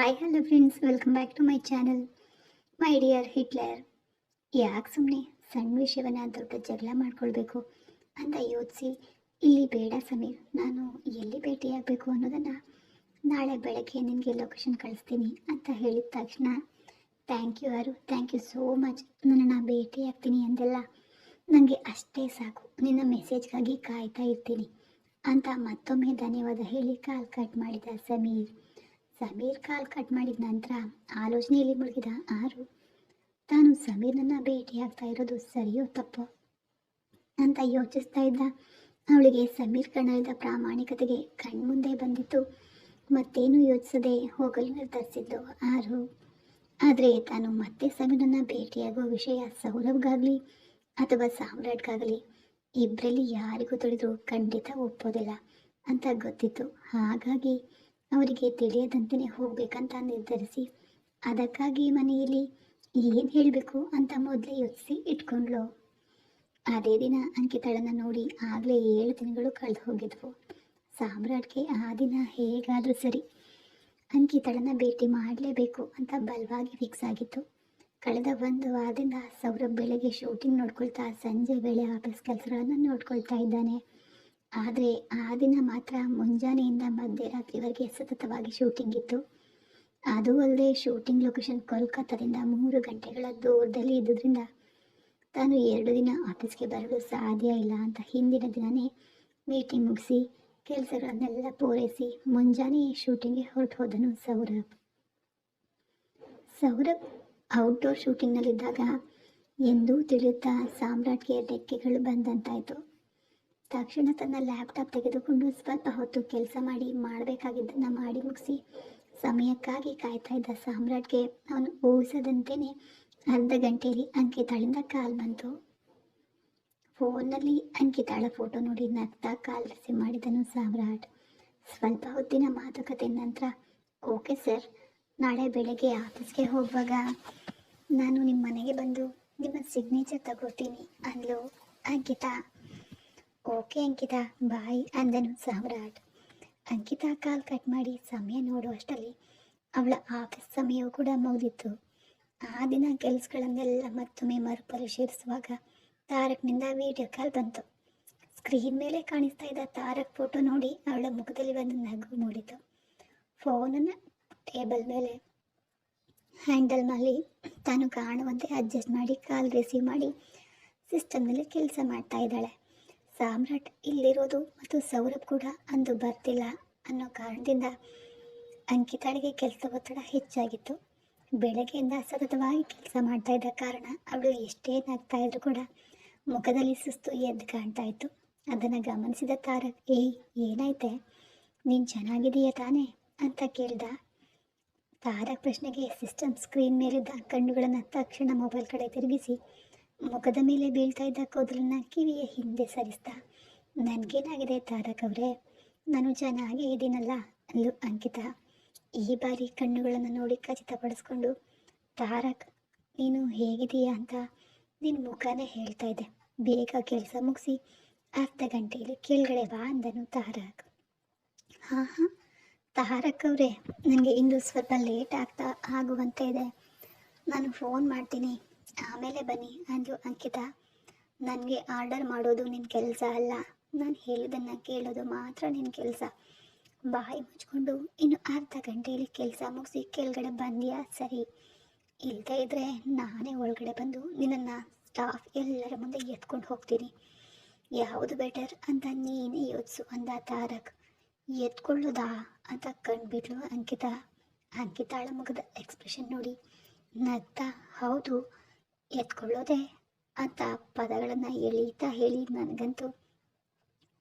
Hi hello friends welcome back to my channel my dear Hitler ಯಾಕೆ ಸುಮ್ಮನೆ ಸಣ್ಣ ವಿಷಯವನ್ನು ದೊಡ್ಡ ಜಗಳ ಮಾಡ್ಕೊಳ್ಬೇಕು ಅಂತ ಯೋಚಿಸಿ, ಇಲ್ಲಿ ಬೇಡ ಸಮೀರ್. ನಾನು ಎಲ್ಲಿ ಭೇಟಿಯಾಗಬೇಕು ಅನ್ನೋದನ್ನು ನಾಳೆ ಬೆಳಗ್ಗೆ ನಿನಗೆ ಲೊಕೇಶನ್ ಕಳಿಸ್ತೀನಿ ಅಂತ ಹೇಳಿದ ತಕ್ಷಣ thank you Aru. Thank you so much ನನ್ನನ್ನು ಭೇಟಿಯಾಗ್ತೀನಿ ಅಂದೆಲ್ಲ ನನಗೆ ಅಷ್ಟೇ ಸಾಕು. ನಿನ್ನ ಮೆಸೇಜ್ಗಾಗಿ ಕಾಯ್ತಾ ಇರ್ತೀನಿ ಅಂತ ಮತ್ತೊಮ್ಮೆ ಧನ್ಯವಾದ ಹೇಳಿ ಕಾಲ್ ಕಟ್ ಮಾಡಿದ ಸಮೀರ್. ಸಮೀರ್ ಕಾಲ್ ಕಟ್ ಮಾಡಿದ ನಂತರ ಆಲೋಚನೆಯಲ್ಲಿ ಮುಳುಗಿದ? ಆರು. ತಾನು ಸಮೀರ್ನನ್ನ ಭೇಟಿಯಾಗ್ತಾ ಇರೋದು ಸರಿಯೋ ತಪ್ಪೋ? ಅಂತ ಯೋಚಿಸ್ತಾ ಇದ್ದ ಅವಳಿಗೆ ಸಮೀರ್ ಕಣ್ಣದ ಪ್ರಾಮಾಣಿಕತೆಗೆ ಕಣ್ಮುಂದೆ ಬಂದಿತ್ತು. ಮತ್ತೇನು ಯೋಚಿಸದೆ ಹೋಗಲು ನಿರ್ಧರಿಸಿದ್ದು? ಆರು. ಆದರೆ ತಾನು ಮತ್ತೆ ಸಮೀರನ್ನ ಭೇಟಿಯಾಗುವ ವಿಷಯ ಸೌರಭ್ಗಾಗಲಿ ಅಥವಾ ಸಾಮ್ರಾಟ್ಗಾಗಲಿ ಇಬ್ಬರಲ್ಲಿ ಯಾರಿಗೂ ತಿಳಿದ್ರು ಖಂಡಿತ ಒಪ್ಪೋದಿಲ್ಲ ಅಂತ ಗೊತ್ತಿತ್ತು. ಹಾಗಾಗಿ ಅವರಿಗೆ ತಿಳಿಯದಂತೆಯೇ ಹೋಗಬೇಕಂತ ನಿರ್ಧರಿಸಿ, ಅದಕ್ಕಾಗಿ ಮನೆಯಲ್ಲಿ ಏನು ಹೇಳಬೇಕು ಅಂತ ಮೊದಲೇ ಯೋಚಿಸಿ ಇಟ್ಕೊಂಡ್ಳು. ಅದೇ ದಿನ ಅಂಕಿತಳನ್ನ ನೋಡಿ ಆಗಲೇ ಏಳು ದಿನಗಳು ಕಳೆದು ಹೋಗಿದ್ವು. ಸಾಮ್ರಾಟ್ಗೆ ಆ ದಿನ ಹೇಗಾದರೂ ಸರಿ, ಅಂಕಿತಳನ್ನ ಭೇಟಿ ಮಾಡಲೇಬೇಕು ಅಂತ ಬಲವಾಗಿ ಫಿಕ್ಸ್ ಆಗಿತ್ತು. ಕಳೆದ ಒಂದು ವಾರದಿಂದ ಸೌರಭ್ ಬೆಳಗ್ಗೆ ಶೂಟಿಂಗ್ ನೋಡ್ಕೊಳ್ತಾ ಸಂಜೆ ವೇಳೆ ಆಫೀಸ್ ಕೆಲಸಗಳನ್ನು ನೋಡ್ಕೊಳ್ತಾ ಇದ್ದಾನೆ. ಆದರೆ ಆ ದಿನ ಮಾತ್ರ ಮುಂಜಾನೆಯಿಂದ ಮಧ್ಯರಾತ್ರಿವರೆಗೆ ಸತತವಾಗಿ ಶೂಟಿಂಗ್ ಇತ್ತು. ಅದು ಅಲ್ಲದೆ ಶೂಟಿಂಗ್ ಲೊಕೇಶನ್ ಕೋಲ್ಕತ್ತಾದಿಂದ ಮೂರು ಗಂಟೆಗಳ ದೂರದಲ್ಲಿ ಇದ್ದುದರಿಂದ ತಾನು ಎರಡು ದಿನ ಆಫೀಸ್ಗೆ ಬರಲು ಸಾಧ್ಯ ಇಲ್ಲ ಅಂತ ಹಿಂದಿನ ದಿನವೇ ಮೀಟಿಂಗ್ ಮುಗಿಸಿ ಕೆಲಸಗಳನ್ನೆಲ್ಲ ಪೂರೈಸಿ ಮುಂಜಾನೆ ಶೂಟಿಂಗ್ಗೆ ಹೊರಟು ಹೋದನು ಸೌರಭ್. ಸೌರಭ್ ಔಟ್ಡೋರ್ ಶೂಟಿಂಗ್ನಲ್ಲಿದ್ದಾಗ ಎಂದೂ ತಿಳಿಯುತ್ತಾ ಸಾಮ್ರಾಟ್ಗೆ ಡೆಕ್ಕೆಗಳು ಬಂದಂತಾಯಿತು. ತಕ್ಷಣ ತನ್ನ ಲ್ಯಾಪ್ಟಾಪ್ ತೆಗೆದುಕೊಂಡು ಸ್ವಲ್ಪ ಹೊತ್ತು ಕೆಲಸ ಮಾಡಿ ಮಾಡಬೇಕಾಗಿದ್ದನ್ನು ಮಾಡಿ ಮುಗಿಸಿ ಸಮಯಕ್ಕಾಗಿ ಕಾಯ್ತಾ ಇದ್ದ ಸಾಮ್ರಾಟ್ಗೆ ಅವನು ಊಹಿಸದಂತೆಯೇ ಅರ್ಧ ಗಂಟೆಯಲ್ಲಿ ಅಂಕಿತಾಳಿಂದ ಕಾಲ್ ಬಂತು. ಫೋನಲ್ಲಿ ಅಂಕಿತಾಳ ಫೋಟೋ ನೋಡಿ ನಗ್ತಾ ಕಾಲ್ ರಿಸೀವ್ ಮಾಡಿದನು ಸಾಮ್ರಾಟ್. ಸ್ವಲ್ಪ ಹೊತ್ತಿನ ಮಾತುಕತೆ ನಂತರ, ಓಕೆ ಸರ್, ನಾಳೆ ಬೆಳಗ್ಗೆ ಆಫೀಸ್ಗೆ ಹೋಗುವಾಗ ನಾನು ನಿಮ್ಮ ಮನೆಗೆ ಬಂದು ನಿಮ್ಮ ಸಿಗ್ನೇಚರ್ ತಗೋತೀನಿ, ಅಂದ್ಲು ಅಂಕಿತಾ. ಓಕೆ ಅಂಕಿತಾ ಬಾಯ್ ಅಂದನು ಸಾಮ್ರಾಟ್. ಅಂಕಿತಾ ಕಾಲ್ ಕಟ್ ಮಾಡಿ ಸಮಯ ನೋಡುವಷ್ಟರಲ್ಲಿ ಅವಳ ಆಫೀಸ್ ಸಮಯವೂ ಕೂಡ ಮುಗಿದಿತ್ತು. ಆ ದಿನ ಕೆಲಸಗಳನ್ನೆಲ್ಲ ಮತ್ತೊಮ್ಮೆ ಮರುಪರಿಶೀಲಿಸುವಾಗ ತಾರಕ್ನಿಂದ ವಿಡಿಯೋ ಕಾಲ್ ಬಂತು. ಸ್ಕ್ರೀನ್ ಮೇಲೆ ಕಾಣಿಸ್ತಾ ಇದ್ದ ತಾರಕ್ ಫೋಟೋ ನೋಡಿ ಅವಳ ಮುಖದಲ್ಲಿ ಒಂದು ನಗು ಮೂಡಿತು. ಫೋನನ್ನು ಟೇಬಲ್ ಮೇಲೆ ಹ್ಯಾಂಡಲ್ ಮಾಡಿ ತಾನು ಕಾಣುವಂತೆ ಅಡ್ಜಸ್ಟ್ ಮಾಡಿ ಕಾಲ್ ರಿಸೀವ್ ಮಾಡಿ ಸಿಸ್ಟಮ್ನಲ್ಲಿ ಕೆಲಸ ಮಾಡ್ತಾ ಇದ್ದಾಳೆ. ಸಾಮ್ರಾಟ್ ಇಲ್ಲಿರೋದು ಮತ್ತು ಸೌರಭ್ ಕೂಡ ಅಂದು ಬರ್ತಿಲ್ಲ ಅನ್ನೋ ಕಾರಣದಿಂದ ಅಂಕಿತಾಳಿಗೆ ಕೆಲಸ ಒತ್ತಡ ಹೆಚ್ಚಾಗಿತ್ತು. ಬೆಳಗ್ಗೆಯಿಂದ ಸತತವಾಗಿ ಕೆಲಸ ಮಾಡ್ತಾ ಇದ್ದ ಕಾರಣ ಅವಳು ಎಷ್ಟೇ ನಗ್ತಾ ಇದ್ರು ಕೂಡ ಮುಖದಲ್ಲಿ ಸುಸ್ತು ಎದ್ದು ಕಾಣ್ತಾ ಇತ್ತು. ಅದನ್ನು ಗಮನಿಸಿದ ತಾರಕ್, ಏಯ್, ಏನಾಯ್ತೆ? ನೀನು ಚೆನ್ನಾಗಿದೀಯ ತಾನೇ? ಅಂತ ಕೇಳ್ದ. ತಾರಕ್ ಪ್ರಶ್ನೆಗೆ ಸಿಸ್ಟಮ್ ಸ್ಕ್ರೀನ್ ಮೇಲಿದ್ದ ಕಣ್ಣುಗಳನ್ನು ತಕ್ಷಣ ಮೊಬೈಲ್ ಕಡೆ ತಿರುಗಿಸಿ ಮುಖದ ಮೇಲೆ ಬೀಳ್ತಾ ಇದ್ದ ಕೂದಲನ್ನ ಕಿವಿಯ ಹಿಂದೆ ಸರಿಸ್ತಾ, ನನಗೇನಾಗಿದೆ ತಾರಕ್ ಅವರೇ? ನಾನು ಚೆನ್ನಾಗೇ ಇದ್ದೀನಲ್ಲ ಅಂದು ಅಂಕಿತ. ಈ ಬಾರಿ ಕಣ್ಣುಗಳನ್ನು ನೋಡಿ ಖಚಿತಪಡಿಸ್ಕೊಂಡು, ತಾರಕ್, ನೀನು ಹೇಗಿದೀಯಾ ಅಂತ ನಿನ್ನ ಮುಖನೇ ಹೇಳ್ತಾ ಇದ್ದೆ. ಬೇಗ ಕೆಲಸ ಮುಗಿಸಿ, ಅರ್ಧ ಗಂಟೆಯಲ್ಲಿ ಕೆಳಗಡೆ ಬಾ ಅಂದನು ತಾರಕ್. ಹಾಂ ಹಾಂ, ತಾರಕ್ ಅವರೇ ನನಗೆ ಇಂದು ಸ್ವಲ್ಪ ಲೇಟ್ ಆಗ್ತಾ ಆಗುವಂತ ಇದೆ. ನಾನು ಫೋನ್ ಮಾಡ್ತೀನಿ. ಆಮೇಲೆ ಬನ್ನಿ ಅಂದ್ಲು ಅಂಕಿತಾ. ನನಗೆ ಆರ್ಡರ್ ಮಾಡೋದು ನಿನ್ನ ಕೆಲಸ ಅಲ್ಲ. ನಾನು ಹೇಳಿದ್ದನ್ನು ಕೇಳೋದು ಮಾತ್ರ ನಿನ್ನ ಕೆಲಸ. ಬಾಯಿ ಮುಚ್ಕೊಂಡು ಇನ್ನು ಅರ್ಧ ಗಂಟೆಯಲ್ಲಿ ಕೆಲಸ ಮುಗಿಸಿ ಕೆಳಗಡೆ ಬಂದ್ಯಾ? ಸರಿ. ಇಲ್ಲದೇ ಇದ್ದರೆ ನಾನೇ ಒಳಗಡೆ ಬಂದು ನಿನ್ನನ್ನು ಸ್ಟಾಫ್ ಎಲ್ಲರ ಮುಂದೆ ಎತ್ಕೊಂಡು ಹೋಗ್ತೀನಿ. ಯಾವುದು ಬೆಟರ್ ಅಂತ ನೀನೇ ಯೋಚಿಸು ಅಂದ ತಾರಕ್. ಎತ್ಕೊಳ್ಳೋದಾ ಅಂತ ಕಂಡುಬಿಟ್ಲು ಅಂಕಿತಾ. ಅಂಕಿತಾಳ ಮುಖದ ಎಕ್ಸ್ಪ್ರೆಷನ್ ನೋಡಿ. ನಗ್ತಾ, ಹೌದು ಎತ್ಕೊಳ್ಳೋದೆ ಅಂತ ಪದಗಳನ್ನು ಎಳೀತಾ ಹೇಳಿ ನನಗಂತೂ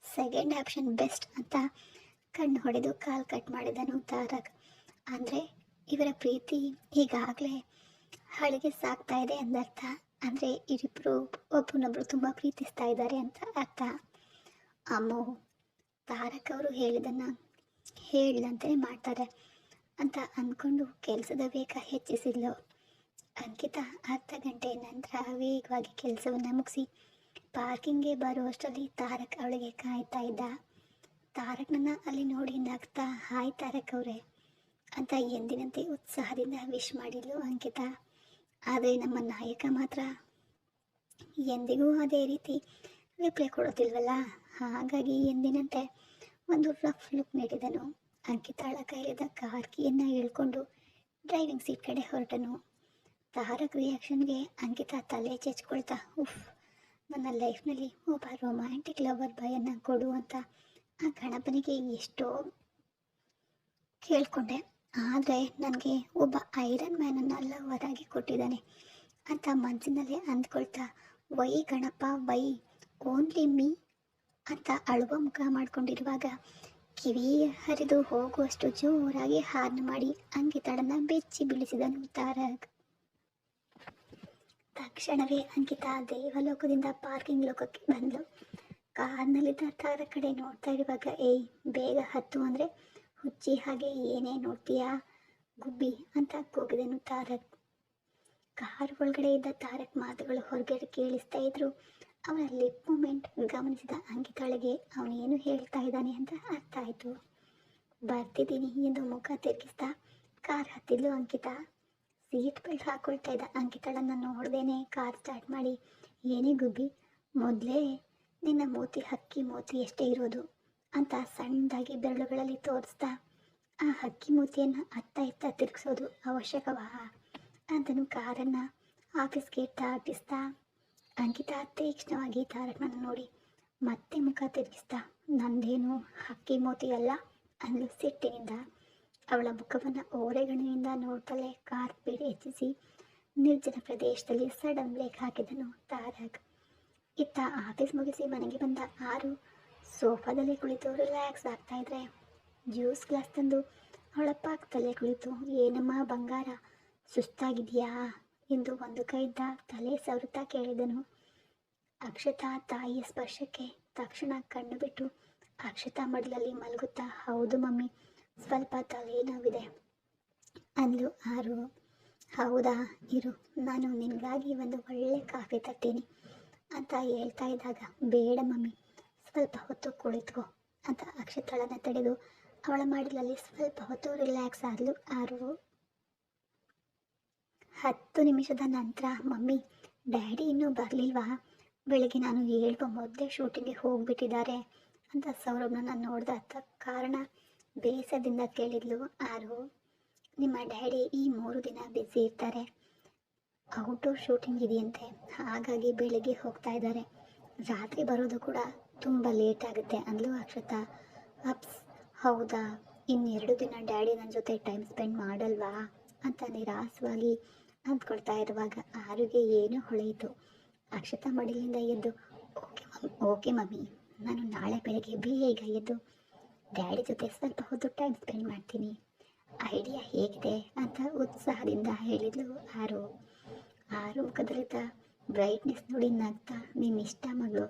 ಸೆಕೆಂಡ್ ಆಪ್ಷನ್ ಬೆಸ್ಟ್ ಅಂತ ಕಣ್ಣು ಹೊಡೆದು ಕಾಲ್ ಕಟ್ ಮಾಡಿದನು ತಾರಕ್ ಅಂದರೆ ಇವರ ಪ್ರೀತಿ ಈಗಾಗಲೇ ಹಳಿಗೆ ಸಾಕ್ತಾ ಇದೆ ಅಂದರ್ಥ. ಅಂದರೆ ಇವರಿಬ್ಬರು ಒಬ್ಬನೊಬ್ಬರು ತುಂಬ ಪ್ರೀತಿಸ್ತಾ ಇದ್ದಾರೆ ಅಂತ ಅರ್ಥ. ಅಮ್ಮೋ, ತಾರಕ್ ಅವರು ಹೇಳಿದನ್ನು ಹೇಳಿದಂತೆ ಮಾಡ್ತಾರೆ ಅಂತ ಅಂದ್ಕೊಂಡು ಕೆಲಸದ ವೇಗ ಹೆಚ್ಚಿಸಿದ್ಲು. ಅಂಕಿತಾ ಅರ್ಧ ಗಂಟೆ ನಂತರ ವೇಗವಾಗಿ ಕೆಲಸವನ್ನು ಮುಗಿಸಿ ಪಾರ್ಕಿಂಗ್ಗೆ ಬರುವಷ್ಟರಲ್ಲಿ ತಾರಕ್ ಅವಳಿಗೆ ಕಾಯ್ತಾ ಇದ್ದ. ತಾರಕ್ನನ್ನ ಅಲ್ಲಿ ನೋಡಿ ನಗ್ತಾ, ಹಾಯ್ ತಾರಕ್ ಅವರೇ ಅಂತ ಎಂದಿನಂತೆ ಉತ್ಸಾಹದಿಂದ ವಿಶ್ ಮಾಡಿದ್ಲು ಅಂಕಿತ. ಆದರೆ ನಮ್ಮ ನಾಯಕ ಮಾತ್ರ ಎಂದಿಗೂ ಅದೇ ರೀತಿ ರಿಪ್ಲೈ ಕೊಡೋದಿಲ್ವಲ್ಲ ಹಾಗಾಗಿ ಎಂದಿನಂತೆ ಒಂದು ರಫ್ ಲುಕ್ ನೀಡಿದನು. ಅಂಕಿತಾಳ ಕೈಲಿದ್ದ ಕಾರ್ಕಿಯನ್ನು ಇಳ್ಕೊಂಡು ಡ್ರೈವಿಂಗ್ ಸೀಟ್ ಕಡೆ ಹೊರಟನು. ತಾರಕ್ ರಿಯಾಕ್ಷನ್ಗೆ ಅಂಕಿತಾ ತಲೆ ಚೆಚ್ಕೊಳ್ತಾ, ಉಫ್, ನನ್ನ ಲೈಫ್ನಲ್ಲಿ ಒಬ್ಬ ರೊಮ್ಯಾಂಟಿಕ್ ಲವರ್ ಬಾಯನ್ನ ಕೊಡು ಅಂತ ಆ ಗಣಪನಿಗೆ ಎಷ್ಟೋ ಕೇಳಿಕೊಂಡೆ. ಆದರೆ ನನಗೆ ಒಬ್ಬ ಐರನ್ ಮ್ಯಾನನ್ನು ಲವರ್ ಆಗಿ ಕೊಟ್ಟಿದ್ದಾನೆ ಅಂತ ಮನಸ್ಸಿನಲ್ಲೇ ಅಂದ್ಕೊಳ್ತಾ, why Ganapa, why only me ಅಂತ ಅಳುವ ಮುಖ ಮಾಡಿಕೊಂಡಿರುವಾಗ ಕಿವಿ ಹರಿದು ಹೋಗುವಷ್ಟು ಜೋರಾಗಿ ಹಾರ್ನ್ ಮಾಡಿ ಅಂಕಿತಾಳನ್ನು ಬೆಚ್ಚಿ ಬೀಳಿಸಿದನು ತಾರಕ್. ತಕ್ಷಣವೇ ಅಂಕಿತಾ ದೇವಲೋಕದಿಂದ ಪಾರ್ಕಿಂಗ್ ಲೋಕಕ್ಕೆ ಬಂದಳು ಕಾರ್ನಲ್ಲಿದ್ದ ತಾರ ಕಡೆ ನೋಡ್ತಾ ಇರುವಾಗ, ಏಯ್, ಬೇಗ ಹತ್ತು ಅಂದರೆ ಹುಚ್ಚಿ ಹಾಗೆ ಏನೇ ನೋಡ್ತೀಯಾ? ಗುಬ್ಬಿ, ಅಂತ ಕೂಗಿದನು ತಾರಕ್. ಕಾರ್ ಒಳಗಡೆ ಇದ್ದ ತಾರಕ್ ಮಾತುಗಳು ಹೊರಗಡೆ ಕೇಳಿಸ್ತಾ ಇದ್ರು. ಅವನ ಲಿಪ್ ಮೂಮೆಂಟ್ ಗಮನಿಸಿದ ಅಂಕಿತಾಳಿಗೆ ಏನು ಹೇಳ್ತಾ ಇದ್ದಾನೆ ಅಂತ ಅರ್ಥ ಆಯಿತು. ಬರ್ತಿದ್ದೀನಿ, ಎಂದು ಮುಖ ತಿರುಗಿಸ್ತಾ ಕಾರ್ ಹತ್ತಿದ್ಲು ಅಂಕಿತಾ. ಸೀಟ್ ಬೆಲ್ಟ್ ಹಾಕೊಳ್ತಾ ಇದ್ದ ಅಂಕಿತಳನ್ನು ನೋಡ್ದೇನೆ ಕಾರ್ ಸ್ಟಾರ್ಟ್ ಮಾಡಿ, ಏನೇ ಗುಬ್ಬಿ, ಮೊದಲೇ ನಿನ್ನ ಮೂತಿ ಹಕ್ಕಿ ಮೂತಿ ಎಷ್ಟೇ ಇರೋದು ಅಂತ ಸಣ್ಣದಾಗಿ ಬೆರಳುಗಳಲ್ಲಿ ತೋರಿಸ್ತಾ ಆ ಹಕ್ಕಿ ಮೂತಿಯನ್ನು ಅತ್ತ ಇತ್ತ ತಿರುಗಿಸೋದು ಅವಶ್ಯಕವಾ ಅಂತನು ಕಾರನ್ನು ಆಫೀಸ್ಗೆ ದಾಟಿಸ್ತಾ ಅಂಕಿತ ತೀಕ್ಷ್ಣವಾಗಿ ತಾರಕನ ನೋಡಿ ಮತ್ತೆ ಮುಖ ತಿರುಗಿಸ್ತಾ ನಂದೇನು ಹಕ್ಕಿ ಮೂತಿ ಅಲ್ಲ? ಅಂದ್ಲು ಸಿಟ್ಟಿನಿಂದ. ಅವಳ ಮುಖವನ್ನು ಓರೆಗಣ್ಣಿನಿಂದ ನೋಡ್ತಲೇ ಕಾರ್ ಹೆಚ್ಚಿಸಿ ನಿರ್ಜನ ಪ್ರದೇಶದಲ್ಲಿ ಸಡನ್ ಬ್ರೇಕ್ ಹಾಕಿದನು ತಾರಕ್ ಇತ್ತ ಆಫೀಸ್ ಮುಗಿಸಿ ಮನೆಗೆ ಬಂದ ಆರು ಸೋಫಾದಲ್ಲಿ ಕುಳಿತು ರಿಲ್ಯಾಕ್ಸ್ ಆಗ್ತಾ ಇದ್ರೆ ಜ್ಯೂಸ್ ಗ್ಲಾಸ್ ತಂದು ಅವಳ ತಲೆ ಕುಳಿತು, ಏನಮ್ಮ ಬಂಗಾರ, ಸುಸ್ತಾಗಿದೆಯಾ? ಎಂದು ಒಂದು ಕೈಯಿಂದ ತಲೆ ಸವರುತ್ತಾ ಕೇಳಿದನು. ಅಕ್ಷತಾ ತಾಯಿಯ ಸ್ಪರ್ಶಕ್ಕೆ ತಕ್ಷಣ ಕಣ್ಣು ಬಿಟ್ಟು, ಅಕ್ಷತಾ ಮಡಲಲ್ಲಿ ಮಲಗುತ್ತಾ? ಹೌದು ಮಮ್ಮಿ ಸ್ವಲ್ಪ ತಲೆನೋವಿದೆ ಅಂದು ಆರು ಹೌದಾ? ಇರು, ನಾನು ನಿನಗಾಗಿ ಒಂದು ಒಳ್ಳೆ ಕಾಫಿ ತಟ್ಟೀನಿ ಅಂತ ಹೇಳ್ತಾ ಇದ್ದಾಗ, ಬೇಡ ಮಮ್ಮಿ, ಸ್ವಲ್ಪ ಹೊತ್ತು ಕುಳಿತುಕೋ ಅಂತ ಅಕ್ಷತಳನ ತಡೆದು, ಅವಳ ಮಾಡಿಲಲ್ಲಿ ಸ್ವಲ್ಪ ಹೊತ್ತು ರಿಲ್ಯಾಕ್ಸ್ ಆದ್ಲು. ಆರು, ಹತ್ತು ನಿಮಿಷದ ನಂತರ, ಮಮ್ಮಿ, ಡ್ಯಾಡಿ ಇನ್ನೂ ಬರಲಿಲ್ವಾ? ಬೆಳಿಗ್ಗೆ ನಾನು ಹೇಳುವ ಮೊದಲೇ ಶೂಟಿಂಗಿಗೆ ಹೋಗ್ಬಿಟ್ಟಿದ್ದಾರೆ ಅಂತ ಸೌರಭ್ನ ನೋಡ್ದ ತ- ಕಾರಣ ಬೇಸರದಿಂದ ಕೇಳಿದ್ಲು, ಆರು, ನಿಮ್ಮ ಡ್ಯಾಡಿ ಈ ಮೂರು ದಿನ ಬಿಸಿ ಇರ್ತಾರೆ. ಔಟ್ಡೋರ್ ಶೂಟಿಂಗ್ ಇದೆಯಂತೆ. ಹಾಗಾಗಿ ಬೆಳಿಗ್ಗೆ ಹೋಗ್ತಾ ಇದ್ದಾರೆ. ರಾತ್ರಿ ಬರೋದು ಕೂಡ ತುಂಬ ಲೇಟ್ ಆಗುತ್ತೆ ಅಂದ್ಲು ಅಕ್ಷತಾ. ಅಪ್ಸ್, ಹೌದಾ? ಇನ್ನೆರಡು ದಿನ ಡ್ಯಾಡಿ ನನ್ನ ಜೊತೆ ಟೈಮ್ ಸ್ಪೆಂಡ್ ಮಾಡಲ್ವಾ? ಅಂತ ನಿರಾಸವಾಗಿ ಅಂದ್ಕೊಳ್ತಾ ಇರುವಾಗ ಆರುಗೆ ಏನೋ ಹೊಳೆಯಿತು. ಅಕ್ಷತಾ ಮಡಿಲಿಂದ ಎದ್ದು, ಓಕೆ ಮಮ್ಮಿ ಓಕೆ ಮಮ್ಮಿ. ನಾನು ನಾಳೆ ಬೆಳಗ್ಗೆ ಬೇಗ ಎದ್ದು ಡ್ಯಾಡಿ ಜೊತೆ ಸ್ವಲ್ಪ ಹೊತ್ತು ಟೈಮ್ ಸ್ಪೆಂಡ್ ಮಾಡ್ತೀನಿ. ಐಡಿಯಾ ಹೇಗಿದೆ ಅಂತ ಉತ್ಸಾಹದಿಂದ ಹೇಳಿದ್ಲು ಆರು. ಆರು ಮುಖದಲ್ಲಿದ್ದ ಬ್ರೈಟ್ನೆಸ್ ನೋಡಿ ನಗ್ತಾ ನಿನ್ನ ಇಷ್ಟ ಮಗಳು.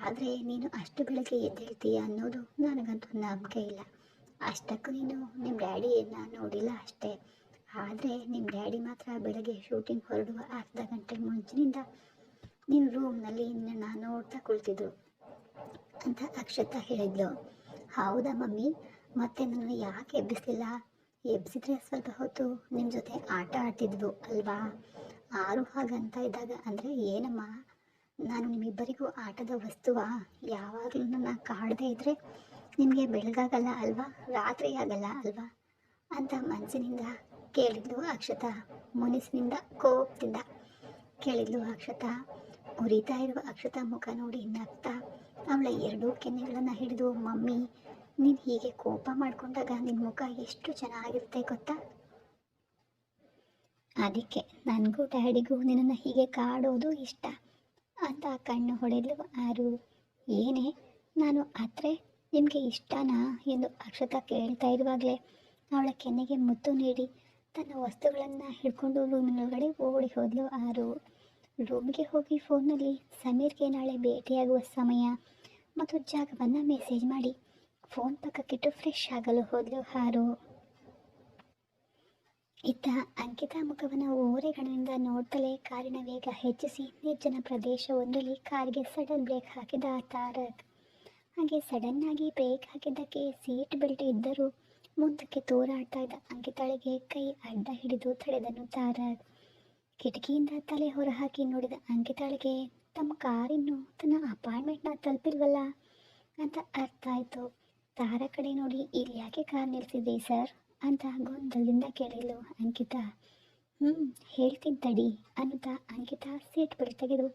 ಆದರೆ ನೀನು ಅಷ್ಟು ಬೆಳಗ್ಗೆ ಎದ್ದೇಳ್ತೀಯ ಅನ್ನೋದು ನನಗಂತೂ ನಂಬಿಕೆ ಇಲ್ಲ. ಅಷ್ಟಕ್ಕೂ ನೀನು ನಿಮ್ಮ ಡ್ಯಾಡಿಯನ್ನು ನೋಡಿಲ್ಲ ಅಷ್ಟೇ. ಆದರೆ ನಿಮ್ಮ ಡ್ಯಾಡಿ ಮಾತ್ರ ಬೆಳಗ್ಗೆ ಶೂಟಿಂಗ್ ಹೊರಡುವ ಅರ್ಧ ಗಂಟೆ ಮುಂಚಿನಿಂದ ನಿನ್ನ ರೂಮ್ನಲ್ಲಿ ನಿನ್ನ ನೋಡ್ತಾ ಕುಳಿತಿದ್ರು ಅಂತ ಅಕ್ಷತಾ ಹೇಳಿದ್ಲು. ಹೌದಾ ಮಮ್ಮಿ? ಮತ್ತೆ ನಾನು ಯಾಕೆ ಎಬ್ಬಿಸ್ಲಿಲ್ಲ? ಎಬ್ಬಿಸಿದ್ರೆ ಸ್ವಲ್ಪ ಹೊತ್ತು ನಿಮ್ಮ ಜೊತೆ ಆಟ ಆಡ್ತಿದ್ವು ಅಲ್ವಾ? ಆರು ಹಾಗಂತ ಇದ್ದಾಗ ಅಂದರೆ ಏನಮ್ಮ? ನಾನು ನಿಮ್ಮಿಬ್ಬರಿಗೂ ಆಟದ ವಸ್ತುವಾ? ಯಾವಾಗಲೂ ನನ್ನ ಕಾಡದೇ ಇದ್ದರೆ ನಿಮಗೆ ಬೆಳಗಾಗಲ್ಲ ಅಲ್ವಾ? ರಾತ್ರಿ ಆಗಲ್ಲ ಅಲ್ವಾ? ಅಂತ ಮನಸ್ಸಿನಿಂದ ಕೇಳಿದ್ಲು ಅಕ್ಷತ. ಮುನಿಸಿನಿಂದ ಕೋಪದಿಂದ ಕೇಳಿದ್ಲು ಅಕ್ಷತ. ಉರಿತಾ ಇರುವ ಅಕ್ಷತ ಮುಖ ನೋಡಿ ನಗ್ತಾ ಅವಳ ಎರಡೂ ಕೆನ್ನೆಗಳನ್ನು ಹಿಡಿದು ಮಮ್ಮಿ, ನೀನು ಹೀಗೆ ಕೋಪ ಮಾಡ್ಕೊಂಡಾಗ ನಿನ್ನ ಮುಖ ಎಷ್ಟು ಚೆನ್ನಾಗಿರುತ್ತೆ ಗೊತ್ತಾ? ಅದಕ್ಕೆ ನನಗೂ ಡ್ಯಾಡಿಗೂ ನಿನ್ನನ್ನು ಹೀಗೆ ಕಾಡೋದು ಇಷ್ಟ. ಅಂತ ಕಣ್ಣು ಹೊಡೆಯಲು ಆರು. ಏನೇ, ನಾನು ಆದರೆ ನಿಮಗೆ ಇಷ್ಟನಾ ಎಂದು ಅಕ್ಷತಾ ಕೇಳ್ತಾ ಇರುವಾಗಲೇ ಅವಳ ಕೆನ್ನೆಗೆ ಮುತ್ತು ನೀಡಿ ತನ್ನ ವಸ್ತುಗಳನ್ನು ಹಿಡ್ಕೊಂಡು ರೂಮಿನೊಳಗಡೆ ಓಡಿ ಹೋದ್ಲು ಆರು. ರೂಮ್ಗೆ ಹೋಗಿ ಫೋನಲ್ಲಿ ಸಮೀರ್ಗೆ ನಾಳೆ ಭೇಟಿಯಾಗುವ ಸಮಯ ಮತ್ತು ಜಾಗವನ್ನು ಮೆಸೇಜ್ ಮಾಡಿ. ಫೋನ್ ಪಕ್ಕಕ್ಕಿಟ್ಟು ಫ್ರೆಶ್ ಆಗಲು ಹೋದಳು ಹಾರು. ಇತ್ತ ಅಂಕಿತಾ ಮುಖವನ್ನು ಊರೆಗಳಿಂದ ನೋಡ್ತಲೇ ಕಾರಿನ ವೇಗ ಹೆಚ್ಚಿಸಿ ನಿರ್ಜನ ಪ್ರದೇಶವೊಂದರಲ್ಲಿ ಕಾರಿಗೆ ಸಡನ್ ಬ್ರೇಕ್ ಹಾಕಿದ ತಾರಕ್. ಹಾಗೆ ಸಡನ್ ಆಗಿ ಬ್ರೇಕ್ ಹಾಕಿದ್ದಕ್ಕೆ ಸೀಟ್ ಬೆಲ್ಟ್ ಇದ್ದರೂ ಮುಂದಕ್ಕೆ ತೋರಾಡ್ತಾ ಇದ್ದ ಅಂಕಿತಾಳಿಗೆ ಕೈ ಅಡ್ಡ ಹಿಡಿದು ತಡೆದನು ತಾರಕ್. ಕಿಟಕಿಯಿಂದ ತಲೆ ಹೊರಹಾಕಿ ನೋಡಿದ ಅಂಕಿತಾಳಿಗೆ, ತಮ್ಮ ಕಾರಿನ್ನು ತನ್ನ ಅಪಾಯಿಂಟ್ಮೆಂಟ್ನ ತಲುಪಿಲ್ವಲ್ಲ? ಅಂತ ಅರ್ಥ ಆಯಿತು. ತಾರ ಕಡೆ ನೋಡಿ ಇಲ್ಲಿ ಯಾಕೆ ಕಾರ್ ನಿಲ್ಸಿದ್ದೆ ಸರ್? ಅಂತ ಗೊಂದಲದಿಂದ ಕೇಳಿದ್ಲು ಅಂಕಿತಾ. ಹ್ಞೂ ಹೇಳ್ತೀನಿ ತಡಿ, ಅನ್ನುತ್ತಾ ಅಂಕಿತಾ ಸೀಟ್ ಬೆಲ್ಟ್ ತೆಗೆದು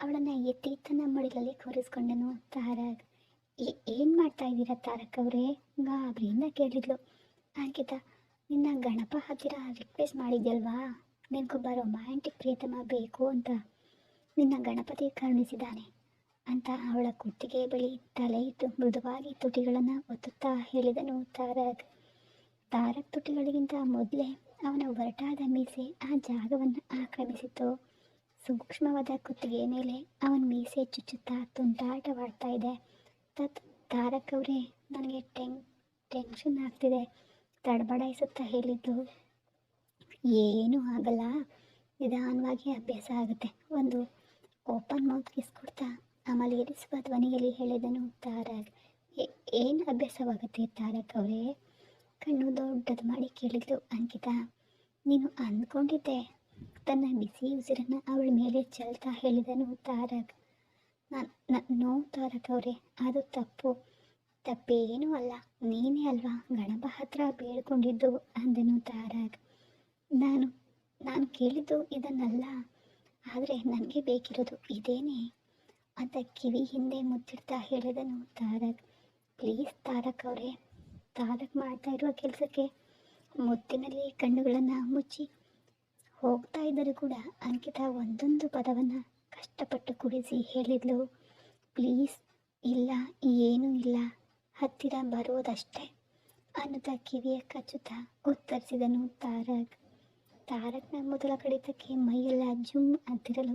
ಅವಳನ್ನು ಎತ್ತಿ ತನ್ನ ಮಡಿಲಲ್ಲಿ ಕೂರಿಸ್ಕೊಂಡನು ತಾರಕ್ ಏನು ಮಾಡ್ತಾ ಇದ್ದೀರಾ ತಾರಕ್ ಅವರೇ? ಗಾಬರಿಯಿಂದ ಕೇಳಿದ್ಲು ಅಂಕಿತಾ. ನಿನ್ನ ಗಣಪ ಹತ್ತಿರ ರಿಕ್ವೆಸ್ಟ್ ಮಾಡಿದ್ಯಲ್ವಾ? ನಿನಗೊಬ್ಬ ರೊಮ್ಯಾಂಟಿಕ್ ಪ್ರೀತಮ ಬೇಕು ಅಂತ ನಿನ್ನ ಗಣಪತಿ ಕರುಣಿಸಿದ್ದಾನೆ ಅಂತ ಅವಳ ಕುತ್ತಿಗೆ ಬಳಿ ತಲೆ ಇಟ್ಟು ಮೃದುವಾಗಿ ತುಟಿಗಳನ್ನು ಒತ್ತುತ್ತಾ ಹೇಳಿದನು ತಾರಕ್ ತಾರಕ್ ತುಟಿಗಳಿಗಿಂತ ಮೊದಲೇ ಅವನ ಒರಟಾದ ಮೀಸೆ ಆ ಜಾಗವನ್ನು ಆಕ್ರಮಿಸಿತು ಸೂಕ್ಷ್ಮವಾದ ಕುತ್ತಿಗೆಯ ಮೇಲೆ ಅವನ ಮೀಸೆ ಚುಚ್ಚುತ್ತಾ ತುಂಟಾಟವಾಡ್ತಾ ಇದೆ. ತತ್ ತಾರಕ್ ಅವರೇ, ನನಗೆ ಟೆನ್, ಟೆನ್ಷನ್ ಆಗ್ತಿದೆ, ತಡಬಡಾಯಿಸುತ್ತಾ ಹೇಳಿದ್ದು ಏನೂ ಆಗಲ್ಲ. ನಿಧಾನವಾಗಿ ಅಭ್ಯಾಸ ಆಗುತ್ತೆ. ಒಂದು ಓಪನ್ ಮೌತ್ ಕಿಸ್ ಕೊಡ್ತಾ ಆಮೇಲೆ ಇರಿಸುವ ಧ್ವನಿಯಲ್ಲಿ ಹೇಳಿದನು ತಾರಕ್. ಏನು ಅಭ್ಯಾಸವಾಗುತ್ತೆ ತಾರಕ್ ಅವರೇ? ಕಣ್ಣು ದೊಡ್ಡದು ಮಾಡಿ ಕೇಳಿದ್ಲು ಅಂಕಿತಾ. ನೀನು ಅಂದ್ಕೊಂಡಿದ್ದೆ. ತನ್ನ ಬಿಸಿ ಉಸಿರನ್ನು ಅವಳ ಮೇಲೆ ಚೆಲ್ತಾ ಹೇಳಿದನು ತಾರಕ್. ನಾನು ನೋ ತಾರಕ್ ಅವರೇ, ಅದು ತಪ್ಪು. ತಪ್ಪೇನೂ ಅಲ್ಲ. ನೀನೇ ಅಲ್ವಾ? ಗಣಪ ಹತ್ರ ಬೇಡ್ಕೊಂಡಿದ್ದು ಅಂದನು ತಾರಕ್. ನಾನು ನಾನು ಕೇಳಿದ್ದು ಇದನ್ನಲ್ಲ. ಆದರೆ ನನಗೆ ಬೇಕಿರೋದು ಇದೇನೆ. ಅಂತ ಕಿವಿ ಹಿಂದೆ ಮುಚ್ಚಿಡ್ತಾ ಹೇಳಿದನು ತಾರಕ್. ಪ್ಲೀಸ್ ತಾರಕ್ ಅವರೇ, ತಾರಕ್ ಮಾಡ್ತಾ ಇರುವ ಕೆಲಸಕ್ಕೆ ಮುತ್ತಿನಲ್ಲಿ ಕಣ್ಣುಗಳನ್ನು ಮುಚ್ಚಿ ಹೋಗ್ತಾ ಇದ್ದರೂ ಕೂಡ ಅಂಕಿತಾ ಒಂದೊಂದು ಪದವನ್ನು ಕಷ್ಟಪಟ್ಟು ಕುಡಿಸಿ ಹೇಳಿದ್ಲು. ಪ್ಲೀಸ್ ಇಲ್ಲ, ಏನೂ ಇಲ್ಲ. ಹತ್ತಿರ ಬರೋದಷ್ಟೇ ಅನ್ನುತ್ತಾ ಕಿವಿಯ ಕಚ್ಚುತ್ತಾ ಉತ್ತರಿಸಿದನು ತಾರಕ್. ತಾರಕ್ನ ಮೊದಲ ಕಡಿತಕ್ಕೆ ಮೈಯೆಲ್ಲ ಜುಮ್ ಅಂತಿರಲು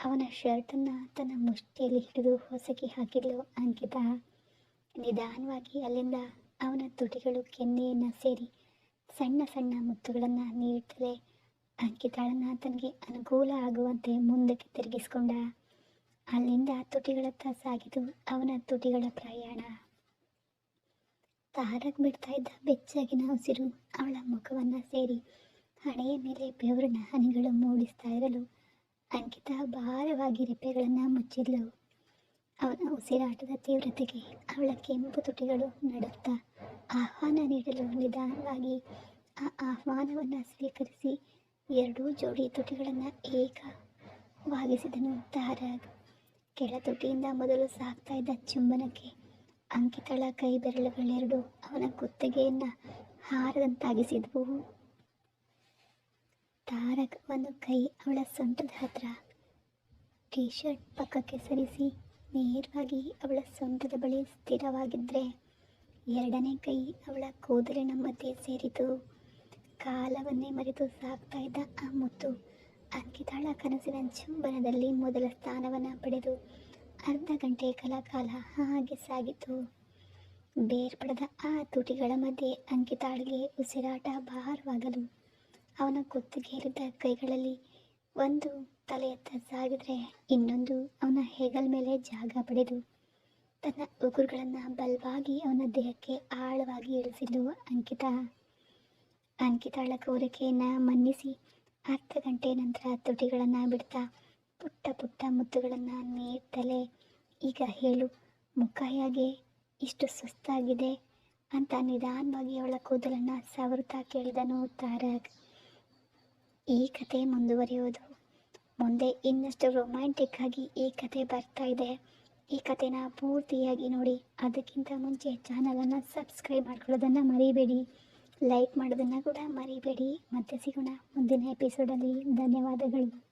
ಅವನ ಶರ್ಟನ್ನು ತನ್ನ ಮುಷ್ಟಿಯಲ್ಲಿ ಹಿಡಿದು ಹೊಸಕಿ ಹಾಕಿದ್ಲು ಅಂಕಿತಾ. ನಿಧಾನವಾಗಿ ಅಲ್ಲಿಂದ ಅವನ ತುಟಿಗಳು ಕೆನ್ನೆಯನ್ನು ಸೇರಿ ಸಣ್ಣ ಸಣ್ಣ ಮುತ್ತುಗಳನ್ನು ನೀಡುತ್ತಲೇ ಅಂಕಿತಾಳನ್ನು ತನಗೆ ಅನುಕೂಲ ಆಗುವಂತೆ ಮುಂದಕ್ಕೆ ತಿರುಗಿಸ್ಕೊಂಡ. ಅಲ್ಲಿಂದ ತುಟಿಗಳತ್ತ ಸಾಗಿದು ಅವನ ತುಟಿಗಳ ಪ್ರಯಾಣ. ತಾರಕ್ ಬಿಡ್ತಾ ಇದ್ದ ಬೆಚ್ಚಗಿನ ಉಸಿರು ಅವಳ ಮುಖವನ್ನು ಸೇರಿ ಹಣೆಯ ಮೇಲೆ ಬೆವರಿನ ಹನಿಗಳು ಮೂಡಿಸ್ತಾ ಇರಲು ಅಂಕಿತ ಭಾರವಾಗಿ ರೆಪ್ಪೆಗಳನ್ನು ಮುಚ್ಚಿದ್ಲು. ಅವನ ಉಸಿರಾಟದ ತೀವ್ರತೆಗೆ ಅವಳ ಕೆಂಪು ತುಟಿಗಳು ನಡುತ್ತಾ ಆಹ್ವಾನ ನೀಡಲು ನಿಧಾನವಾಗಿ ಆ ಆಹ್ವಾನವನ್ನು ಸ್ವೀಕರಿಸಿ ಎರಡೂ ಜೋಡಿ ತುಟಿಗಳನ್ನು ಏಕವಾಗಿಸಿದನು ತಾರಾಗ್ ಕೆಳ ತುಟಿಯಿಂದ ಮೊದಲು ಸಾಕ್ತಾ ಇದ್ದ ಚುಂಬನಕ್ಕೆ ಅಂಕಿತಳ ಕೈ ಬೆರಳುಗಳೆರಡು ಅವನ ಕುತ್ತಿಗೆಯನ್ನು ಹಾರದಂತಾಗಿಸಿದ್ವು. ತಾರಕ್ ಒಂದು ಕೈ ಅವಳ ಸೊಂಟದ ಹತ್ರ. ಟೀ ಶರ್ಟ್ ಪಕ್ಕಕ್ಕೆ ಸರಿಸಿ, ನೇರವಾಗಿ ಅವಳ ಸೊಂಟದ ಬಳಿ ಸ್ಥಿರವಾಗಿದ್ದರೆ ಎರಡನೇ ಕೈ ಅವಳ ಕೂದಲಿನ ಮಧ್ಯೆ ಸೇರಿತು. ಕಾಲವನ್ನೇ ಮರೆತು ಸಾಕ್ತಾ ಇದ್ದ ಆ ಮುತ್ತು ಅಂಕಿತಾಳ ಕನಸಿನ ಚುಂಬನದಲ್ಲಿ ಮೊದಲ ಸ್ಥಾನವನ್ನು ಪಡೆದು ಅರ್ಧ ಗಂಟೆ ಕಾಲ ಹಾಗೆ ಸಾಗಿತು. ಬೇರ್ಪಡದ ಆ ತುಟಿಗಳ ಮಧ್ಯೆ ಅಂಕಿತಾಳಿಗೆ ಉಸಿರಾಟ ಭಾರವಾಗಲು ಅವನ ಕುತ್ತಿಗೇರಿದ ಕೈಗಳಲ್ಲಿ ಒಂದು ತಲೆಯತ್ತ ಸಾಗಿದ್ರೆ ಇನ್ನೊಂದು ಅವನ ಹೆಗಲ ಮೇಲೆ ಜಾಗ ಪಡೆದು ತನ್ನ ಉಗುರುಗಳನ್ನು ಬಲವಾಗಿ ಅವನ ದೇಹಕ್ಕೆ ಆಳವಾಗಿ ಇಳಿಸಿದ್ದು ಅಂಕಿತ. ಅಂಕಿತಾಳ ಕೋರಿಕೆಯನ್ನು ಮನ್ನಿಸಿ ಅರ್ಧ ಗಂಟೆ ನಂತರ ತುಟಿಗಳನ್ನು ಬಿಡ್ತಾ ಪುಟ್ಟ ಪುಟ್ಟ ಮುತ್ತುಗಳನ್ನು ನೀಡ್ತಲೇ ಈಗ ಹೇಳು ಮುಖ ಇಷ್ಟು ಸುಸ್ತಾಗಿದೆ ಅಂತ ನಿಧಾನವಾಗಿ ಅವಳ ಕೂದಲನ್ನು ಸವರುತ್ತಾ ಕೇಳಿದನು ತಾರಕ್ ಈ ಕತೆ ಮುಂದುವರಿಯೋದು ಮುಂದೆ ಇನ್ನಷ್ಟು ರೊಮ್ಯಾಂಟಿಕ್ ಆಗಿ ಈ ಕತೆ ಬರ್ತಾ ಇದೆ. ಈ ಕಥೆನ ಪೂರ್ತಿಯಾಗಿ ನೋಡಿ, ಅದಕ್ಕಿಂತ ಮುಂಚೆ ಚಾನಲನ್ನು ಸಬ್ಸ್ಕ್ರೈಬ್ ಮಾಡ್ಕೊಳ್ಳೋದನ್ನು ಮರಿಬೇಡಿ. ಲೈಕ್ ಮಾಡೋದನ್ನು ಕೂಡ ಮರಿಬೇಡಿ. ಮತ್ತೆ ಸಿಗೋಣ ಮುಂದಿನ ಎಪಿಸೋಡಲ್ಲಿ ಧನ್ಯವಾದಗಳು.